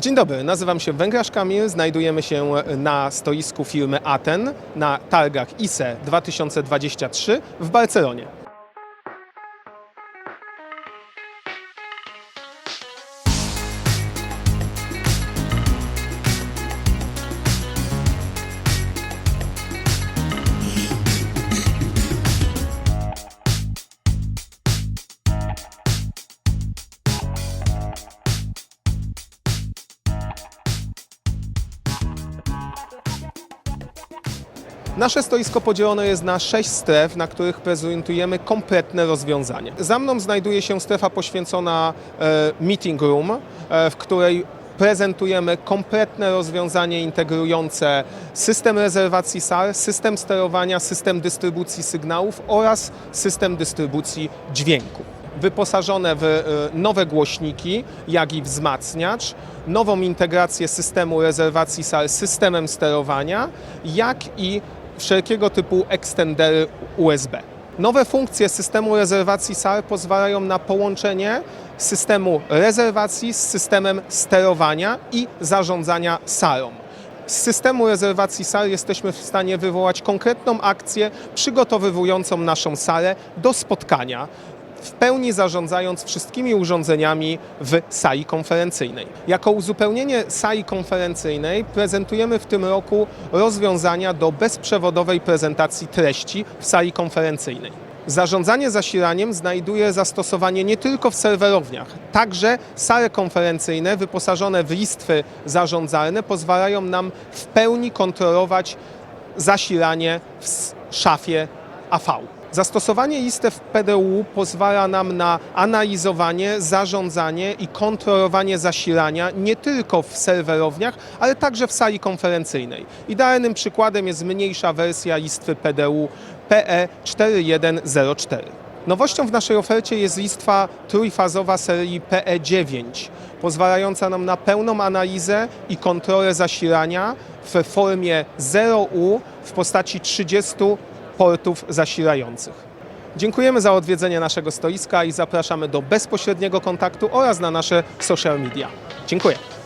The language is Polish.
Dzień dobry, nazywam się Węgrasz Kamil. Znajdujemy się na stoisku firmy Aten na targach ISE 2023 w Barcelonie. Nasze stoisko podzielone jest na sześć stref, na których prezentujemy kompletne rozwiązanie. Za mną znajduje się strefa poświęcona e, meeting room, e, w której prezentujemy kompletne rozwiązanie integrujące system rezerwacji SAR, system sterowania, system dystrybucji sygnałów oraz system dystrybucji dźwięku wyposażone w e, nowe głośniki, jak i wzmacniacz, nową integrację systemu rezerwacji SAR z systemem sterowania, jak i wszelkiego typu ekstendery USB. Nowe funkcje systemu rezerwacji SAR pozwalają na połączenie systemu rezerwacji z systemem sterowania i zarządzania SAR-om. Z systemu rezerwacji SAR jesteśmy w stanie wywołać konkretną akcję przygotowywującą naszą salę do spotkania, w pełni zarządzając wszystkimi urządzeniami w sali konferencyjnej. Jako uzupełnienie sali konferencyjnej prezentujemy w tym roku rozwiązania do bezprzewodowej prezentacji treści w sali konferencyjnej. Zarządzanie zasilaniem znajduje zastosowanie nie tylko w serwerowniach, także sale konferencyjne wyposażone w listwy zarządzalne pozwalają nam w pełni kontrolować zasilanie w szafie AV. Zastosowanie listew PDU pozwala nam na analizowanie, zarządzanie i kontrolowanie zasilania nie tylko w serwerowniach, ale także w sali konferencyjnej. Idealnym przykładem jest mniejsza wersja listwy PDU E PE4104. Nowością w naszej ofercie jest listwa trójfazowa serii PE9, pozwalająca nam na pełną analizę i kontrolę zasilania w formie 0U w postaci 30 portów zasilających. Dziękujemy za odwiedzenie naszego stoiska i zapraszamy do bezpośredniego kontaktu oraz na nasze social media. Dziękuję.